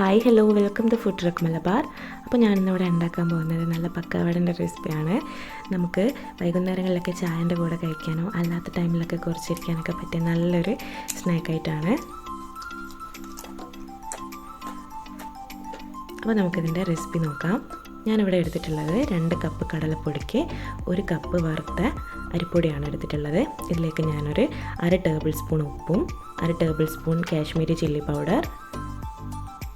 Hi hello welcome to food truck Malabar അപ്പോൾ ഞാനിന്നിവിടെ ഉണ്ടാക്കാൻ പോകുന്നത് നല്ല പക്കാവടന്റെ റെസിപ്പിയാണ് നമുക്ക് വൈകുന്നേരങ്ങളിലൊക്കെ ചായന്റെ കൂടെ കഴിക്കാനോ അല്ലാത്ത ടൈമിലൊക്കെ കുറച്ചിരിക്കാനൊക്കെ പറ്റിയ നല്ലൊരു സ്നാക്കായിട്ടാണ് അപ്പോൾ നമുക്കിതിന്റെ റെസിപ്പി നോക്കാം. ഞാനിവിടെ എടുത്തിട്ടുള്ളത് രണ്ട് കപ്പ് കടലപ്പൊടിക്ക് ഒരു കപ്പ് വറുത്ത അരിപ്പൊടിയാണ് എടുത്തിട്ടുള്ളത്. ഇതിലേക്ക് ഞാനൊരു അര ടേബിൾ സ്പൂൺ ഉപ്പും അര tablespoon Kashmiri chilli powder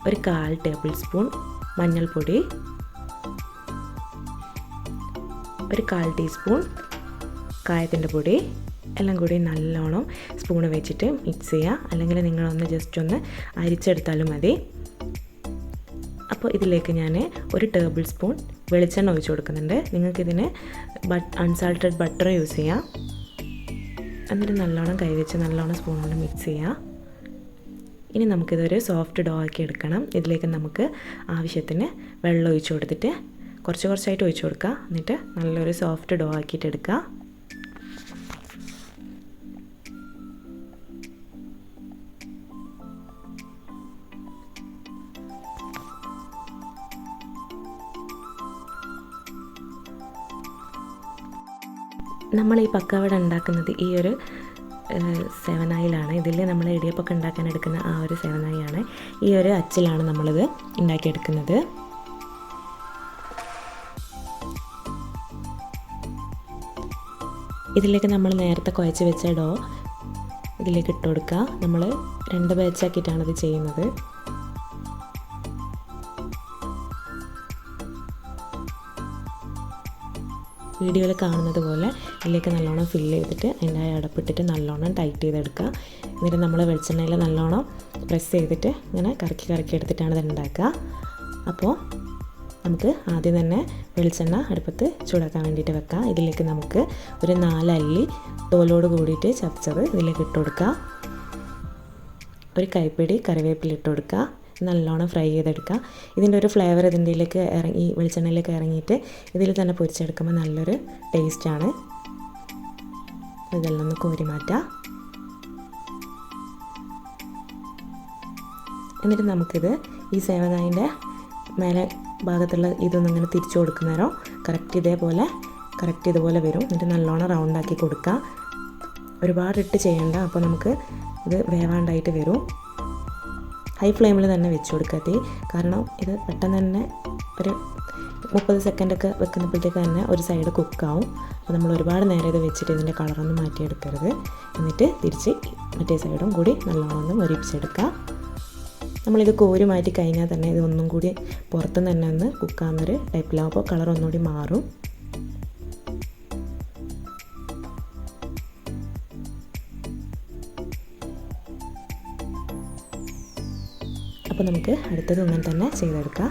ഒരു കാൽ ടേബിൾ സ്പൂൺ മഞ്ഞൾപ്പൊടി ഒരു കാൽ ടീസ്പൂൺ കായത്തിന്റെ പൊടി എല്ലാം കൂടി നല്ലോണം സ്പൂണ് വെച്ചിട്ട് മിക്സ് ചെയ്യുക. അല്ലെങ്കിൽ നിങ്ങളൊന്ന് ജസ്റ്റ് ഒന്ന് അരിച്ചെടുത്താലും മതി. അപ്പോൾ ഇതിലേക്ക് ഞാൻ ഒരു ടേബിൾ സ്പൂൺ വെളിച്ചെണ്ണ ഒഴിച്ചു കൊടുക്കുന്നുണ്ട്. നിങ്ങൾക്കിതിന് ബട്ട് അൺസാൾട്ടഡ് ബട്ടർ യൂസ് ചെയ്യാം. എന്നിട്ട് നല്ലോണം കൈവച്ച് നല്ലോണം സ്പൂൺ കൊണ്ട് മിക്സ് ചെയ്യുക ഇനി നമുക്കിതൊരു സോഫ്റ്റ് ഡോ ആക്കി എടുക്കണം. ഇതിലേക്ക് നമുക്ക് ആവശ്യത്തിന് വെള്ളം ഒഴിച്ചു കൊടുത്തിട്ട് കുറച്ച് കുറച്ചായിട്ട് ഒഴിച്ചു കൊടുക്കുക. എന്നിട്ട് നല്ലൊരു സോഫ്റ്റ് ഡോ ആക്കിയിട്ട് എടുക്കുക. നമ്മൾ ഈ പക്കവട ഉണ്ടാക്കുന്നത് ഈ ഒരു സെവനായിലാണ്. ഇതിൽ നമ്മൾ ഇടിയപ്പൊക്കെ ഉണ്ടാക്കാൻ എടുക്കുന്ന ആ ഒരു സേവനായിയാണ്. ഈ ഒരു അച്ചിലാണ് നമ്മളിത് ഉണ്ടാക്കിയെടുക്കുന്നത്. ഇതിലേക്ക് നമ്മൾ നേരത്തെ കുഴച്ച് വെച്ച ഡോ ഇതിലേക്ക് ഇട്ട് കൊടുക്കുക. നമ്മൾ രണ്ട് ബാച്ചാക്കിയിട്ടാണ് ഇത് ചെയ്യുന്നത്. വീഡിയോയിൽ കാണുന്നത് പോലെ ഇതിലേക്ക് നല്ലോണം ഫില്ല് ചെയ്തിട്ട് അതിന്റെ അടപ്പിട്ടിട്ട് നല്ലോണം ടൈറ്റ് ചെയ്തെടുക്കുക. എന്നിട്ട് നമ്മൾ വെളിച്ചെണ്ണയിൽ നല്ലോണം പ്രസ് ചെയ്തിട്ട് ഇങ്ങനെ കറക്കി കറക്കി എടുത്തിട്ടാണ് ഇത് ഉണ്ടാക്കുക. അപ്പോൾ നമുക്ക് ആദ്യം തന്നെ വെളിച്ചെണ്ണ അടുപ്പത്ത് ചൂടാക്കാൻ വേണ്ടിയിട്ട് വെക്കാം. ഇതിലേക്ക് നമുക്ക് ഒരു നാലല്ലി തോലോട് കൂടിയിട്ട് ചതച്ചത് ഇതിലേക്ക് ഇട്ട് കൊടുക്കുക. ഒരു കൈപ്പിടി കറിവേപ്പില ഇട്ട് കൊടുക്കുക. നല്ലോണം ഫ്രൈ ചെയ്തെടുക്കുക. ഇതിന്റെ ഒരു ഫ്ലേവർ ഇതിന്റെയിലേക്ക് ഇറങ്ങി വെളിച്ചെണ്ണയിലേക്ക് ഇറങ്ങിയിട്ട് ഇതിൽ തന്നെ പൊരിച്ചെടുക്കുമ്പോൾ നല്ലൊരു ടേസ്റ്റാണ്. ഇതെല്ലാം ഒന്ന് കോരി മാറ്റാം. എന്നിട്ട് നമുക്കിത് ഈ സേവനായിന്റെ മേലെ ഭാഗത്തുള്ള ഇതൊന്നും ഇങ്ങനെ തിരിച്ചു കൊടുക്കുന്നേരം കറക്റ്റ് ഇതേപോലെ കറക്റ്റ് ഇതുപോലെ വരും. എന്നിട്ട് നല്ലോണം റൗണ്ടാക്കി കൊടുക്കുക. ഒരുപാട് ഇട്ട് ചെയ്യണ്ട. അപ്പോൾ നമുക്ക് ഇത് വേവാണ്ടായിട്ട് വരും. ഹൈ ഫ്ലെയിമിൽ തന്നെ വെച്ച് കൊടുക്കാതെ കാരണം ഇത് പെട്ടെന്ന് തന്നെ ഒരു മുപ്പത് സെക്കൻഡൊക്കെ വെക്കുന്നപ്പോഴത്തേക്ക് തന്നെ ഒരു സൈഡ് കുക്കാവും അപ്പോൾ നമ്മൾ ഒരുപാട് നേരം ഇത് വെച്ചിട്ട് ഇതിന്റെ കളറൊന്നും മാറ്റിയെടുക്കരുത്. എന്നിട്ട് തിരിച്ച് മറ്റേ സൈഡും കൂടി നല്ലോണം മൊരിപ്പിച്ചെടുക്കുക നമ്മളിത് കോരി മാറ്റി കഴിഞ്ഞാൽ തന്നെ ഇത് ഒന്നും കൂടി പുറത്ത് തന്നെ ഒന്ന് കുക്കാവുന്നൊരു ടൈപ്പിലാവും അപ്പോൾ കളർ ഒന്നുകൂടി മാറും. അപ്പോൾ നമുക്ക് അടുത്തത് ഇങ്ങനെ തന്നെ ചെയ്തെടുക്കാം.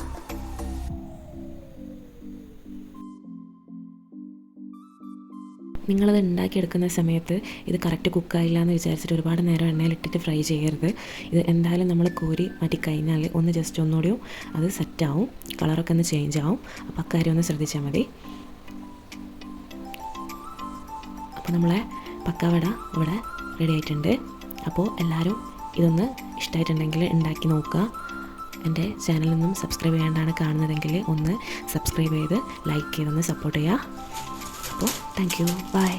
നിങ്ങളത് ഉണ്ടാക്കിയെടുക്കുന്ന സമയത്ത് ഇത് കറക്റ്റ് കുക്കായില്ല എന്ന് വിചാരിച്ചിട്ട് ഒരുപാട് നേരം എണ്ണയിലിട്ടിട്ട് ഫ്രൈ ചെയ്യരുത്. ഇത് എന്തായാലും നമ്മൾ കോരി മാറ്റി കഴിഞ്ഞാൽ ഒന്ന് ജസ്റ്റ് ഒന്നുകൂടിയും അത് സെറ്റാവും കളറൊക്കെ ഒന്ന് ചേഞ്ച് ആവും. അപ്പോൾ അക്കാര്യം ഒന്ന് ശ്രദ്ധിച്ചാൽ മതി. അപ്പോൾ നമ്മളെ പക്കാവട ഇവിടെ റെഡി ആയിട്ടുണ്ട്. അപ്പോൾ എല്ലാവരും ഇതൊന്ന് ഇഷ്ടമായിട്ടുണ്ടെങ്കിൽ ഉണ്ടാക്കി നോക്കുക. എന്റെ ചാനലൊന്നും സബ്സ്ക്രൈബ് ചെയ്യാണ്ടാണ് കാണുന്നതെങ്കിൽ ഒന്ന് സബ്സ്ക്രൈബ് ചെയ്ത് ലൈക്ക് ചെയ്തൊന്ന് സപ്പോർട്ട് ചെയ്യുക. അപ്പോൾ താങ്ക് യു ബൈ